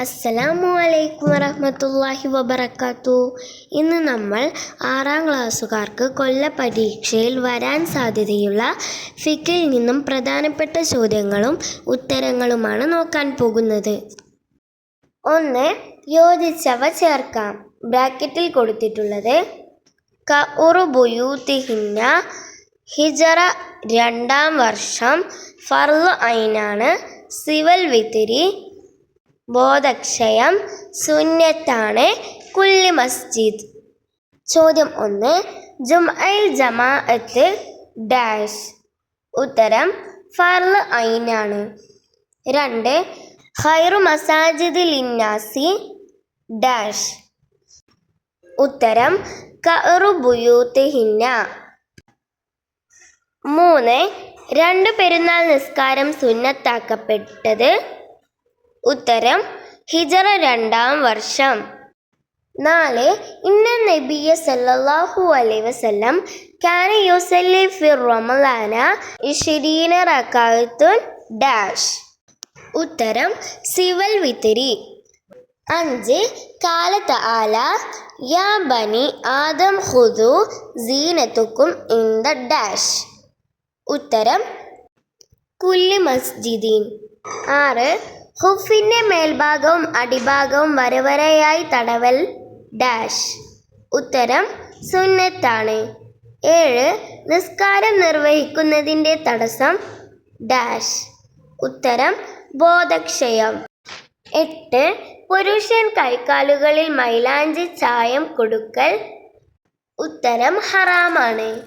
അസ്സലാമു അലൈക്കും വറഹമത്തല്ലാഹി വബർക്കാത്തു ഇന്ന് നമ്മൾ ആറാം ക്ലാസ്സുകാർക്ക് കൊല്ല പരീക്ഷയിൽ വരാൻ സാധ്യതയുള്ള ഫിക്കിൽ നിന്നും പ്രധാനപ്പെട്ട ചോദ്യങ്ങളും ഉത്തരങ്ങളുമാണ് നോക്കാൻ പോകുന്നത്. ഒന്ന് യോജിച്ചവ ചേർക്കാം. ബ്രാക്കറ്റിൽ കൊടുത്തിട്ടുള്ളത് കഉറുബുയൂത്തിഹിന്ന ഹിജറ രണ്ടാം വർഷം ഫർൾ ഐനാണ് സിവൽ വിത്തിരി ബോധക്ഷയം സുന്നത്താണ് കുല്ലി മസ്ജിദ്. ചോദ്യം ഒന്ന് ജുംഅയിൽ ജമാഅത്ത് ഡാഷ്. ഉത്തരം ഫർൾ ഐനാണ് രണ്ട് ഹൈറു മസാജിദ് ലിന്നാസി ഡാഷ്. ഉത്തരം കറു ബുയൂത്ത് ഹിന്ന മൂന്ന് രണ്ട് പെരുന്നാൾ നിസ്കാരം സുന്നത്താക്കപ്പെട്ടത് ഉത്തരം ഹിജറ രണ്ടാം വർഷം. നാല് ഇന്ന നബിയ സല്ലല്ലാഹു അലൈഹി വസല്ലം കാന യുസല്ലി ഫി റമളാന ഇഷിരീന റക്കാത്തുൻ ഡാഷ്. ഉത്തരം സിവൽ വിത്തിരി. അഞ്ച് കാലത്ത് ആല യാ ബനി ആദം ഹുദു സീനത്തുക്കും ഇൻ ദ ഡാഷ്. ഉത്തരം കുല്ലി മസ്ജിദീൻ. ആറ് ഹുഫിന്റെ മേൽഭാഗവും അടിഭാഗവും വരവരയായി തടവൽ ഡാഷ്. ഉത്തരം സുന്നത്താണ്. ഏഴ് നിസ്കാരം നിർവഹിക്കുന്നതിന്റെ തടസ്സം ഡാഷ്. ഉത്തരം ബോധക്ഷയം. എട്ട് പുരുഷൻ കൈക്കാലുകളിൽ മൈലാഞ്ചി ചായം കൊടുക്കൽ. ഉത്തരം ഹറാമാണ്.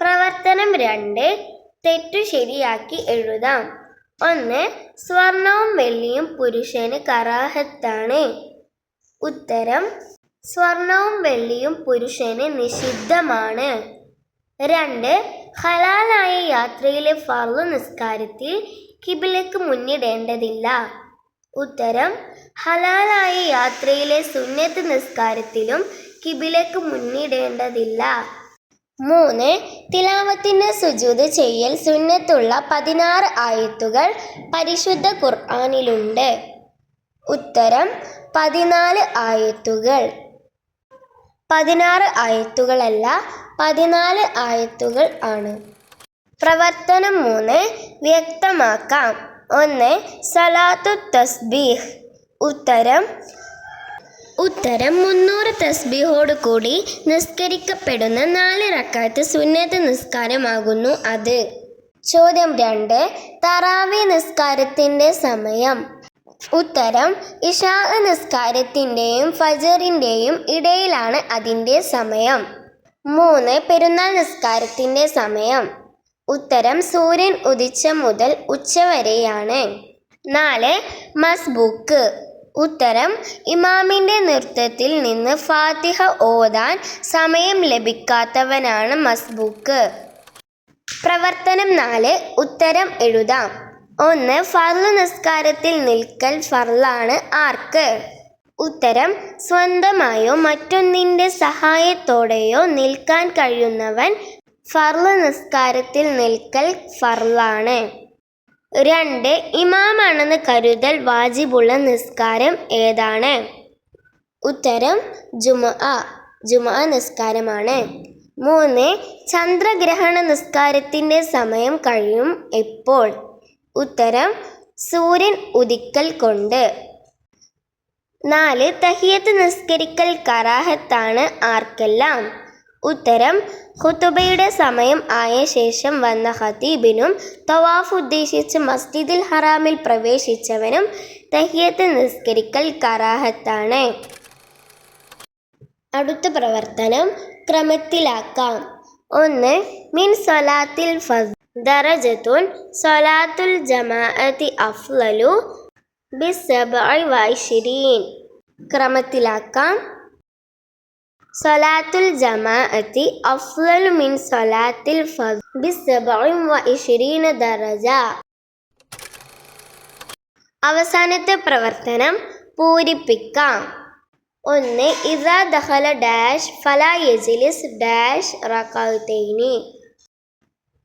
പ്രവർത്തനം രണ്ട് തെറ്റു ശരിയാക്കി എഴുതാം. ഒന്ന് സ്വർണവും വെള്ളിയും പുരുഷന് കറാഹത്താണ്. ഉത്തരം സ്വർണവും വെള്ളിയും പുരുഷന് നിഷിദ്ധമാണ്. രണ്ട് ഹലാലായ യാത്രയിലെ ഫർവ് നിസ്കാരത്തിൽ കിബിലക്ക് മുന്നിടേണ്ടതില്ല. ഉത്തരം ഹലാലായ യാത്രയിലെ സുന്നത്ത് നിസ്കാരത്തിലും കിബിലക്ക് മുന്നിടേണ്ടതില്ല. മൂന്ന് തിലാവത്തിന് സുജൂത് ചെയ്യൽ സുന്നത്തുള്ള പതിനാറ് ആയത്തുകൾ പരിശുദ്ധ ഖുർആാനിലുണ്ട്. ഉത്തരം പതിനാല് ആയത്തുകൾ. പതിനാറ് ആയത്തുകളല്ല പതിനാല് ആയത്തുകൾ ആണ്. പ്രവർത്തനം മൂന്ന് വ്യക്തമാക്കാം. ഒന്ന് സലാത്തു തസ്ബീഹ് ഉത്തരം ഉത്തരം മുന്നൂറ് തസ്ബിഹോട് കൂടി നിസ്കരിക്കപ്പെടുന്ന നാല് റക്കാത്ത് സുന്നത്ത് നിസ്കാരമാകുന്നു അത്. ചോദ്യം രണ്ട് തറാവി നിസ്കാരത്തിന്റെ സമയം. ഉത്തരം ഇഷാ നിസ്കാരത്തിന്റെയും ഫജറിന്റെയും ഇടയിലാണ് അതിന്റെ സമയം. മൂന്ന് പെരുന്നാൾ നിസ്കാരത്തിന്റെ സമയം. ഉത്തരം സൂര്യൻ ഉദിച്ച മുതൽ ഉച്ചവരെയാണ് നാല് മസ്ബുക്ക്. ഉത്തരം ഇമാമിന്റെ നൃത്തത്തിൽ നിന്ന് ഫാത്തിഹ ഓതാൻ സമയം ലഭിക്കാത്തവനാണ് മസ്ബൂക്ക്. പ്രവർത്തനം നാല് ഉത്തരം എഴുതാം. ഒന്ന് ഫർൾ നിസ്കാരത്തിൽ നിൽക്കൽ ഫർളാണ് ആർക്ക്? ഉത്തരം സ്വന്തമായോ മറ്റൊന്നിന്റെ സഹായത്തോടെയോ നിൽക്കാൻ കഴിയുന്നവൻ ഫർൾ നിസ്കാരത്തിൽ നിൽക്കൽ ഫർളാണ്. രണ്ട് ഇമാമാണെന്ന് കരുതൽ വാജിബുള്ള നിസ്കാരം ഏതാണ്? ഉത്തരം ജുമ ജുമ നിസ്കാരമാണ്. മൂന്ന് ചന്ദ്രഗ്രഹണ നിസ്കാരത്തിന്റെ സമയം കഴിയും എപ്പോൾ? ഉത്തരം സൂര്യൻ ഉദിക്കൽ കൊണ്ട്. നാല് തഹിയത്ത് നിസ്കരിക്കൽ കറാഹത്താണ് ആർക്കെല്ലാം? ഉത്തരം ഖുതുബയുടെ സമയം ആയ ശേഷം വന്ന ഹതീബിനും തവാഫ് ഉദ്ദേശിച്ച് മസ്ജിദിൽ ഹറാമിൽ പ്രവേശിച്ചവനും തഹിയത്ത് നിസ്കരിക്കൽ കറാഹത്താണ്. അടുത്ത പ്രവർത്തനം ക്രമത്തിലാക്കാം. ഒന്ന് മിൻ സൊലാത്തിൽ ദറജത്തുൻ സൊലാത്തുൽ ജമാഅത്തി അഫ്ലലു ബിസബ് വൈശിരീൻ ക്രമത്തിലാക്കാം. സൊലാത്തുൽ ജമാഅത്തി അഫ്ലലു മിൻ സൊലാത്തിൽ ദറജ. അവസാനത്തെ പ്രവർത്തനം പൂരിപ്പിക്കാം. ഒന്ന് ഇതാ ദഹല ഡാഷ് ഫല യജിലിസ് ഡാഷ് റക്കൗത്തൈനി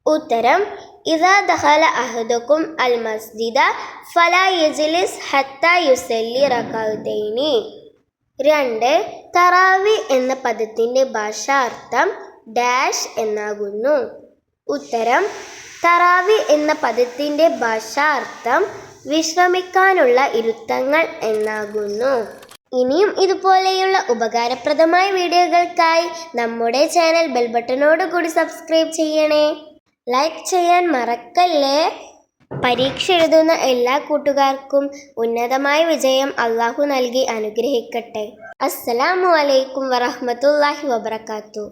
ഉത്തരം ഇതാ ദഹല അഹദുക്കും അൽ മസ്ജിദ ഫല യജിലിസ് ഹത്ത യുസല്ലി റകഅതൈനി രണ്ട് തറാവി എന്ന പദത്തിന്റെ ഭാഷാർത്ഥം ഡാഷ് എന്നാകുന്നു. ഉത്തരം തറാവി എന്ന പദത്തിന്റെ ഭാഷാർത്ഥം വിശ്രമിക്കാനുള്ള ഇരുത്തങ്ങൾ എന്നാകുന്നു. ഇനിയും ഇതുപോലെയുള്ള ഉപകാരപ്രദമായ വീഡിയോകൾക്കായി നമ്മുടെ ചാനൽ ബെൽ ബട്ടണോട് കൂടി സബ്സ്ക്രൈബ് ചെയ്യണേ. ലൈക്ക് ചെയ്യാൻ മറക്കല്ലേ? പരീക്ഷ എഴുതുന്ന എല്ലാ കൂട്ടുകാർക്കും ഉന്നതമായ വിജയം അള്ളാഹു നൽകി അനുഗ്രഹിക്കട്ടെ. അസ്സലാമു അലൈക്കും വറഹ്മത്തുള്ളാഹി വബറകാതുഹു